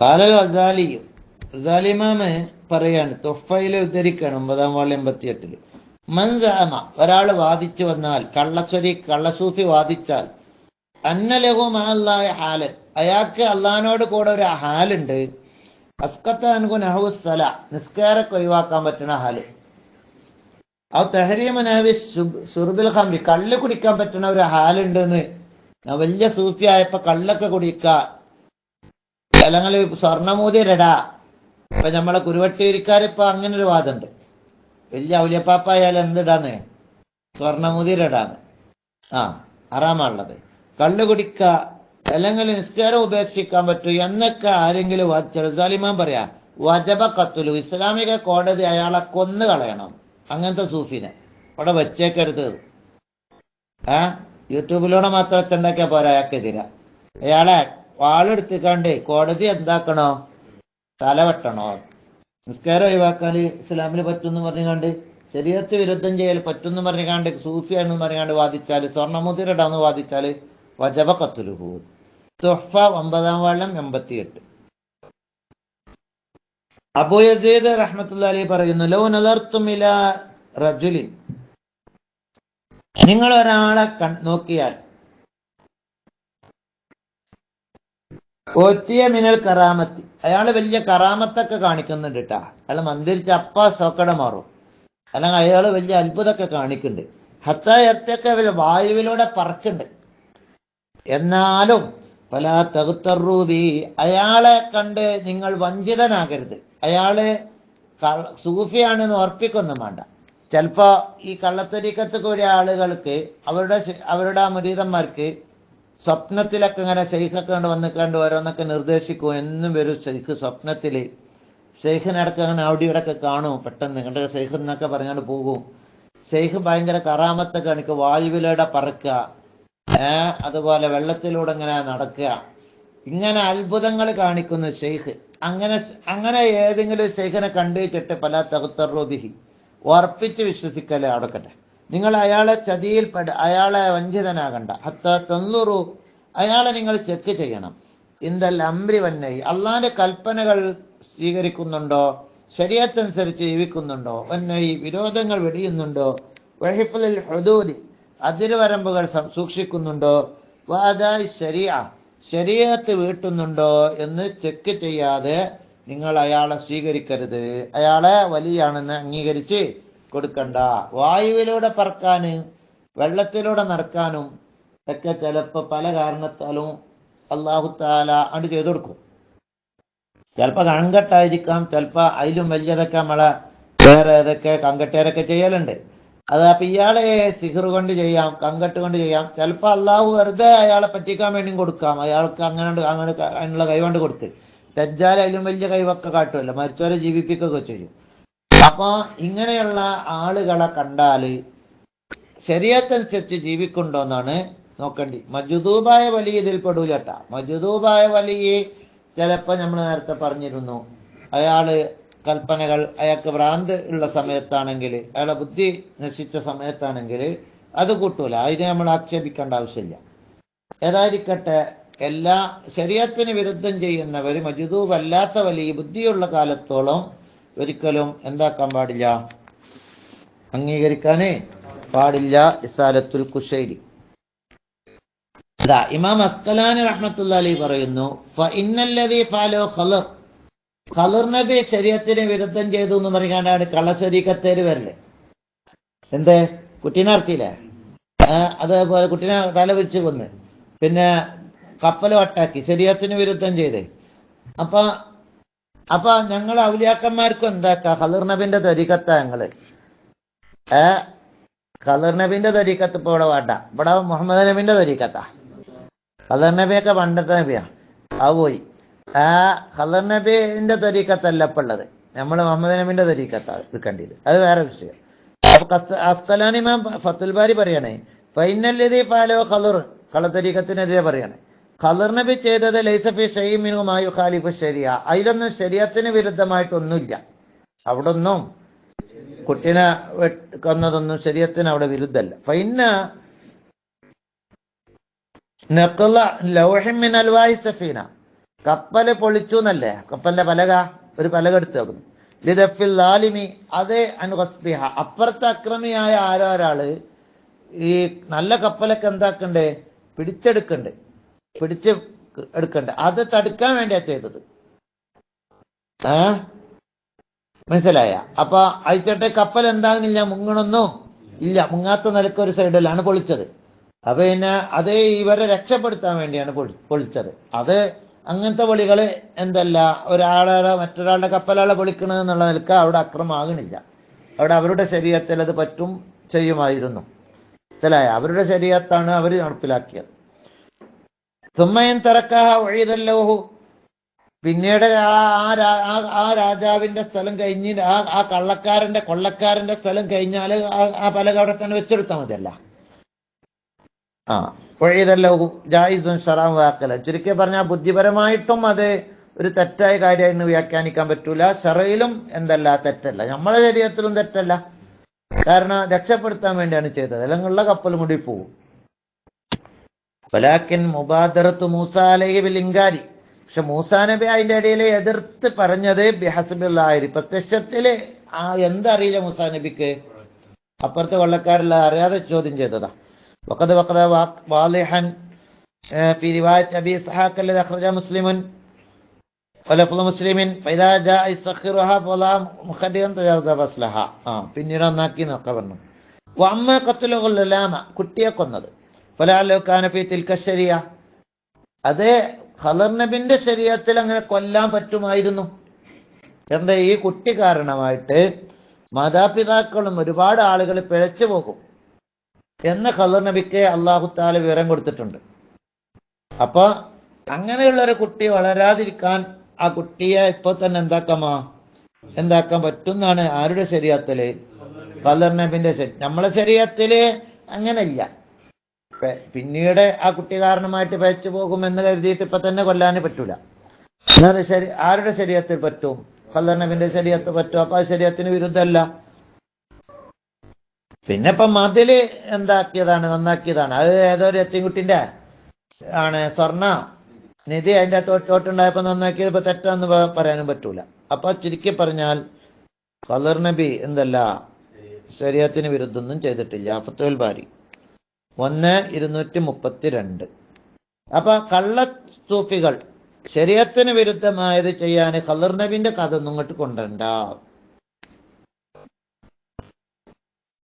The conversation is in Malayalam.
കാലൽ അസാലിയും അസാലിമാമ് പറയാണ് തൊഫയിലെ ഉദ്ധരിക്കാണ് ഒമ്പതാം വാളി എൺപത്തിയെട്ടിൽ. മൻസാമ ഒരാൾ വാദിച്ചു വന്നാൽ കള്ളസ്വരി കള്ളസൂഫി വാദിച്ചാൽ അന്നലഹു മഹല്ലായ ഹാൽ അയാൾക്ക് അള്ളഹാനോട് കൂടെ ഒരു ഹാലുണ്ട്. അസ്കത്ത അൻകു നഹു സ്ഥല നിസ്കാരക്ക് ഒഴിവാക്കാൻ പറ്റുന്ന ഹാൽ. ആ തെഹരീമ നഹവി സുർബിൽ ഹംബി കള്ള് കുടിക്കാൻ പറ്റുന്ന ഒരു ഹാലുണ്ടെന്ന്. വലിയ സൂഫി ആയപ്പോ കള്ളൊക്കെ കുടിക്ക അല്ലെങ്കിൽ സ്വർണമൂതിരടാ ഇപ്പൊ നമ്മളെ കുരുവട്ടിയിരിക്കാരിപ്പോ അങ്ങനെ ഒരു വാദമുണ്ട് വലിയ ഔലിയപ്പാപ്പായാലും എന്തിടാന്ന്? സ്വർണമുതിരിടാന്ന് ആ അറാമാണുള്ളത് കള്ളു കുടിക്ക അല്ലെങ്കിൽ നിസ്കാരം ഉപേക്ഷിക്കാൻ പറ്റൂ എന്നൊക്കെ ആരെങ്കിലും ചെറുസാലിമാൻ പറയാ വജബ കത്തുലു ഇസ്ലാമിക കോടതി അയാളെ കൊന്നു കളയണം. അങ്ങനത്തെ സൂഫിനെ. അവിടെ വെച്ചേക്കരുത്. ആ യൂട്യൂബിലൂടെ മാത്രം എത്തുണ്ടാക്കിയാ പോരാ അയാൾക്കെതിരെ. അയാളെ വാളെടുത്തിക്കാണ്ട് കോടതി എന്താക്കണോ? തലവെട്ടണോ? നിസ്കാരം ഒഴിവാക്കാൻ ഇസ്ലാമിൽ പറ്റുമെന്ന് പറഞ്ഞുകൊണ്ട് ശരീരത്തെ വിരുദ്ധം ചെയ്യൽ പറ്റുമെന്ന് പറഞ്ഞുകൊണ്ട് സൂഫിയാണെന്ന് പറഞ്ഞുകൊണ്ട് വാദിച്ചാൽ സ്വർണമുതിരിടാന്ന് വാദിച്ചാൽ വജബ കത്തുലുഹു തുഹ്ഫ ഒമ്പതാം വാളം എൺപത്തിയെട്ട്. അബൂ യസീദ് റഹ്മത്തുള്ള പറയുന്നു ലോ നലർത്തുമില റജുലിൻ. നിങ്ങൾ ഒരാളെ നോക്കിയാൽ ഒത്തിയ മിനൽ കറാമത്തി. അയാൾ വലിയ കറാമത്തൊക്കെ കാണിക്കുന്നുണ്ട് കേട്ടാ അയാൾ മന്ദിരിച്ച് അപ്പ സോക്കട മാറും. അല്ലെങ്കിൽ അയാൾ വലിയ അത്ഭുതമൊക്കെ കാണിക്കുന്നുണ്ട്. ഹത്തായത്തൊക്കെ വായുവിലൂടെ പറക്കുണ്ട് എന്നാലും പല തകുത്തറൂബി അയാളെ കണ്ട് നിങ്ങൾ വഞ്ചിതനാകരുത്. അയാൾ സൂഫിയാണെന്ന് ഉറപ്പിക്കൊന്നും വേണ്ട. ചിലപ്പോ ഈ കള്ളത്തരീക്കത്ത് കൂടിയ ആളുകൾക്ക് അവരുടെ അവരുടെ മുരീതന്മാർക്ക് സ്വപ്നത്തിലൊക്കെ ഇങ്ങനെ ഷെയ്ഖൊക്കെ കണ്ട് വന്ന് കണ്ട് ഓരോന്നൊക്കെ നിർദ്ദേശിക്കും. എന്നും വരും ഷെയ്ഖ് സ്വപ്നത്തിൽ ഷെയ്ഖിനടക്കം അങ്ങനെ അവിടെ ഇവിടെയൊക്കെ കാണും. പെട്ടെന്ന് കണ്ട ഷെയ്ഖ് എന്നൊക്കെ പറഞ്ഞുകൊണ്ട് പോകും. ഷെയ്ഖ് ഭയങ്കര കറാമത്തെ കാണിക്കുക വായുവിലൂടെ പറക്കുക. അതുപോലെ വെള്ളത്തിലൂടെ ഇങ്ങനെ നടക്കുക. ഇങ്ങനെ അത്ഭുതങ്ങൾ കാണിക്കുന്നു ഷെയ്ഖ് അങ്ങനെ അങ്ങനെ ഏതെങ്കിലും ഷെയ്ഖിനെ കണ്ടുവച്ചിട്ട് പല തകുത്തറുബിഹി ഉറപ്പിച്ച് വിശ്വസിക്കലേ അടക്കട്ടെ നിങ്ങൾ അയാളെ ചതിയിൽപ്പെട അയാളെ വഞ്ചിതനാകണ്ട. ഹത്ത തൊണ്ണൂറു അയാളെ നിങ്ങൾ ചെക്ക് ചെയ്യണം. ഇന്ദൽ അമ്പ്രി വന്നൈ അള്ളാന്റെ കൽപ്പനകൾ സ്വീകരിക്കുന്നുണ്ടോ? ശരീരത്തനുസരിച്ച് ജീവിക്കുന്നുണ്ടോ? വന്നൈ വിരോധങ്ങൾ വെടിയുന്നുണ്ടോ? വഹിഫുൽ ഹുദൂദി അതിരുവരമ്പുകൾ സൂക്ഷിക്കുന്നുണ്ടോ? വാദായ് ശരിയ ശരീരത്ത് വീട്ടുന്നുണ്ടോ എന്ന് ചെക്ക് ചെയ്യാതെ നിങ്ങൾ അയാളെ സ്വീകരിക്കരുത്. അയാളെ വലിയാണെന്ന് അംഗീകരിച്ച് കൊടുക്കണ്ട. വായുവിലൂടെ പറക്കാന് വെള്ളത്തിലൂടെ നടക്കാനും ഒക്കെ ചിലപ്പോ പല കാരണത്താലും അള്ളാഹു താല അണ്ട് ചെയ്തു കൊടുക്കും. ചിലപ്പോ കൺകെട്ടായിരിക്കാം ചിലപ്പോ അതിലും വലിയതൊക്കെ നമ്മളെ വേറെ ഏതൊക്കെ കങ്കട്ടേരൊക്കെ ചെയ്യലുണ്ട്. അത് അപ്പൊ ഇയാളെ സിഹർ കൊണ്ട് ചെയ്യാം കങ്കട്ട് കൊണ്ട് ചെയ്യാം. ചിലപ്പോ അള്ളാഹു വെറുതെ അയാളെ പറ്റിക്കാൻ വേണ്ടി കൊടുക്കാം. അയാൾക്ക് അങ്ങനെ അങ്ങനെ അതിനുള്ള കൈ കൊണ്ട് കൊടുത്ത്. തെജ്ജാൽ അതിലും വലിയ കൈവൊക്കെ കാട്ടുമല്ലോ മരിച്ചവരെ ജീവിപ്പിക്കുകയൊക്കെ ചെയ്യും. അപ്പൊ ഇങ്ങനെയുള്ള ആളുകളെ കണ്ടാൽ ശരീരത്തനുസരിച്ച് എന്നാണ് നോക്കണ്ടി. മജുദൂബായ വലിയ ഇതിൽ പെടൂലട്ട. മജുദൂബായ വലിയ ചിലപ്പോ നമ്മൾ നേരത്തെ പറഞ്ഞിരുന്നു. അയാൾ കൽപ്പനകൾ അയാൾക്ക് ഭ്രാന്ത് ഉള്ള സമയത്താണെങ്കിൽ അയാളെ ബുദ്ധി നശിച്ച സമയത്താണെങ്കിൽ അത് കൂട്ടൂല. അതിനെ നമ്മൾ ആക്ഷേപിക്കേണ്ട ആവശ്യമില്ല. ഏതായിരിക്കട്ടെ എല്ലാ ശരീരത്തിന് വിരുദ്ധം ചെയ്യുന്നവർ മജുദൂബല്ലാത്ത വലിയ ബുദ്ധിയുള്ള കാലത്തോളം ഒരിക്കലും എന്താക്കാൻ പാടില്ല? അംഗീകരിക്കാനേ പാടില്ല ഇസാലത്തുൽ കുശൈരി ഇമാം അസ്കലാനി റഹ്മത്തുള്ള പറയുന്നു "ഫ ഇന്നല്ലദീ ഖലർ. നബി ശരീരത്തിന് വിരുദ്ധം ചെയ്തു എന്ന് പറഞ്ഞാണ് കള്ളശരീക്കത്തേര് വരൽ. എന്ത്? കുട്ടീനെ അതേപോലെ കുട്ടീനെ തല വിരിച്ചു കൊന്ന്. പിന്നെ കപ്പലും അട്ടാക്കി ശരീരത്തിന് വിരുദ്ധം ചെയ്ത്. അപ്പൊ അപ്പൊ ഞങ്ങൾ ഔലിയാക്കന്മാർക്കും എന്താക്കാം? ഖലർ നബിന്റെ ത്വരികത്താ ഞങ്ങൾ. ഏ? ഖലർ നബിന്റെ ത്വരിക്കത്ത് ഇപ്പൊ ഇവിടെ വേണ്ട. ഇവിടെ മുഹമ്മദ് നബിന്റെ ത്വരിക്കത്താ ഖലർ നബിയൊക്കെ പണ്ടത്തെ നബിയാ. ആ പോയി. ആ ഖലർ നബിന്റെ തൊരിക്കത്തല്ല ഇപ്പൊ ഉള്ളത്. നമ്മൾ മുഹമ്മദ് നബിന്റെ തൊരിക്കത്താ എടുക്കേണ്ടത്. അത് വേറെ വിഷയം. അസ്കലാനി മാം ഫത്തുൽ ബാരി പറയണേ ഫൈനല്ലതി പാലോ ഖലർ കളത്തരീക്കത്തിനെതിരെ പറയണേ. നബി ചെയ്തത് ലൈസഫി ഷെയ്മിനുമായി ഖാലിഫ് ശരിയ. അതിലൊന്നും ശരിയത്തിന് വിരുദ്ധമായിട്ടൊന്നുമില്ല. അവിടെ ഒന്നും കുട്ടീനെ കൊന്നതൊന്നും ശരീരത്തിന് അവിടെ വിരുദ്ധല്ല ഫൈന നഖല ലൗഹിൻ അൽവായി സഫീന. കപ്പൽ പൊളിച്ചു എന്നല്ലേ? കപ്പലിന്റെ പലക ഒരു പലക എടുത്ത് വെക്കുന്നു. ലിദഫിൽ ലാലിമി അതേ അനുഹസ്ബിഹ അപ്പുറത്തെ അക്രമിയായ ആരോ ഒരാൾ? ഈ നല്ല കപ്പലൊക്കെ എന്താക്കണ്ടേ? പിടിച്ചെടുക്കണ്ട്? പിടിച്ച് എടുക്കണ്ട? അത് തടുക്കാൻ വേണ്ടിയാ ചെയ്തത്. ഏ മനസ്സിലായ? അപ്പൊ അയച്ചോട്ടെ കപ്പൽ എന്താകുന്നില്ല മുങ്ങണൊന്നും ഇല്ല. മുങ്ങാത്ത നിലയ്ക്ക് ഒരു സൈഡിലാണ് പൊളിച്ചത്. അപ്പൊ പിന്നെ അത് ഇവരെ രക്ഷപ്പെടുത്താൻ വേണ്ടിയാണ് പൊളി പൊളിച്ചത്. അത് അങ്ങനത്തെ പൊളികൾ എന്തല്ല ഒരാളെ മറ്റൊരാളുടെ കപ്പലാളെ പൊളിക്കണത് എന്നുള്ള നിലയ്ക്ക് അവിടെ അക്രമാകണില്ല അവിടെ അവരുടെ ശരീരത്തിൽ അത് പറ്റും ചെയ്യുമായിരുന്നു. മനസ്സിലായ? അവരുടെ ശരീരത്താണ് അവർ നടപ്പിലാക്കിയത്. സുമ്മയൻ തറക്കാഹ ഒഴിതല്ലോഹു പിന്നീട് ആ രാജാവിന്റെ സ്ഥലം കഴിഞ്ഞ് ആ ആ കള്ളക്കാരന്റെ കൊള്ളക്കാരന്റെ സ്ഥലം കഴിഞ്ഞാൽ ആ പലക അവിടെ തന്നെ വെച്ചെടുത്താൽ മതിയല്ല. ആ ഒഴിതല്ലോ ജായിസും ഷറാം വാക്കല. ചുരുക്കി പറഞ്ഞാൽ ബുദ്ധിപരമായിട്ടും അത് ഒരു തെറ്റായ കാര്യമായിട്ട് വ്യാഖ്യാനിക്കാൻ പറ്റൂല. ഷറയിലും എന്തല്ല തെറ്റല്ല. നമ്മളെ ശരീരത്തിലും തെറ്റല്ല. കാരണം രക്ഷപ്പെടുത്താൻ വേണ്ടിയാണ് ചെയ്തത്. അല്ലെങ്കിൽ കപ്പൽ മുടി പോകും വലാക്കിൻ മുബാദറത്ത് മൂസ അലഹി ബിലിങ്കാരി പക്ഷെ മൂസാ നബി അതിന്റെ ഇടയിൽ എതിർത്ത് പറഞ്ഞത് ബിഹസ്ബിള്ളായിരി പ്രത്യക്ഷത്തിൽ ആ എന്തറിയില്ല മൂസാ നബിക്ക്? അപ്പുറത്തെ കൊള്ളക്കാരില്ല അറിയാതെ ചോദ്യം ചെയ്തതാ. വക്കത് വക്കത വാലിഹൻ മുസ്ലിമുൻ മുസ്ലിമിൻ പിന്നീട് ഒന്നാക്കി പറഞ്ഞു. അമ്മ കുട്ടിയെ കൊന്നത്. ഫലാലോ കാനഫി തിൽക്കശരിയ അത് ഖലർ നബിന്റെ ശരീരത്തിൽ അങ്ങനെ കൊല്ലാൻ പറ്റുമായിരുന്നു. എന്താ ഈ കുട്ടി കാരണമായിട്ട് മാതാപിതാക്കളും ഒരുപാട് ആളുകൾ പിഴച്ചു പോകും എന്ന് ഖലർ നബിക്ക് അള്ളാഹു താല വിവരം കൊടുത്തിട്ടുണ്ട്. അപ്പൊ അങ്ങനെയുള്ള ഒരു കുട്ടി വളരാതിരിക്കാൻ ആ കുട്ടിയെ ഇപ്പൊ തന്നെ എന്താക്കാമോ? എന്താക്കാൻ പറ്റുന്നാണ് ആരുടെ ശരീരത്തിൽ? ഖലർ നബിന്റെ നമ്മളെ ശരീരത്തിൽ അങ്ങനെയില്ല. പിന്നീട് ആ കുട്ടി കാരണമായിട്ട് പയച്ചു പോകുമെന്ന് കരുതിയിട്ട് ഇപ്പൊ തന്നെ കൊല്ലാൻ പറ്റൂല. എന്നാൽ ശരി ആരുടെ ശരീരത്തിൽ പറ്റും? ഖലർ ശരീരത്ത് പറ്റും? അപ്പൊ ആ ശരീരത്തിന് വിരുദ്ധമല്ല. പിന്നെ ഇപ്പൊ മതിൽ എന്താക്കിയതാണ്? നന്നാക്കിയതാണ്. അത് ഏതോ ഒരു എത്തിൻകുട്ടിന്റെ ആണ് സ്വർണ നിധി അതിന്റെ തോട്ടുണ്ടായപ്പോ നന്നാക്കിയത് ഇപ്പൊ തെറ്റാന്ന് പറയാനും പറ്റൂല. അപ്പൊ ചുരുക്കി പറഞ്ഞാൽ ഖലർ നബി എന്തല്ല ശരീരത്തിന് വിരുദ്ധമൊന്നും ചെയ്തിട്ടില്ല. ഫത്തുൽ ബാരി ഒന്ന് ഇരുന്നൂറ്റി മുപ്പത്തിരണ്ട് അപ്പൊ കള്ള സൂഫികൾ ശരീരത്തിന് വിരുദ്ധമായത് ചെയ്യാൻ ഖലർ നബിന്റെ കഥ ഒന്നും ഇങ്ങോട്ട് കൊണ്ടുവരണ്ട.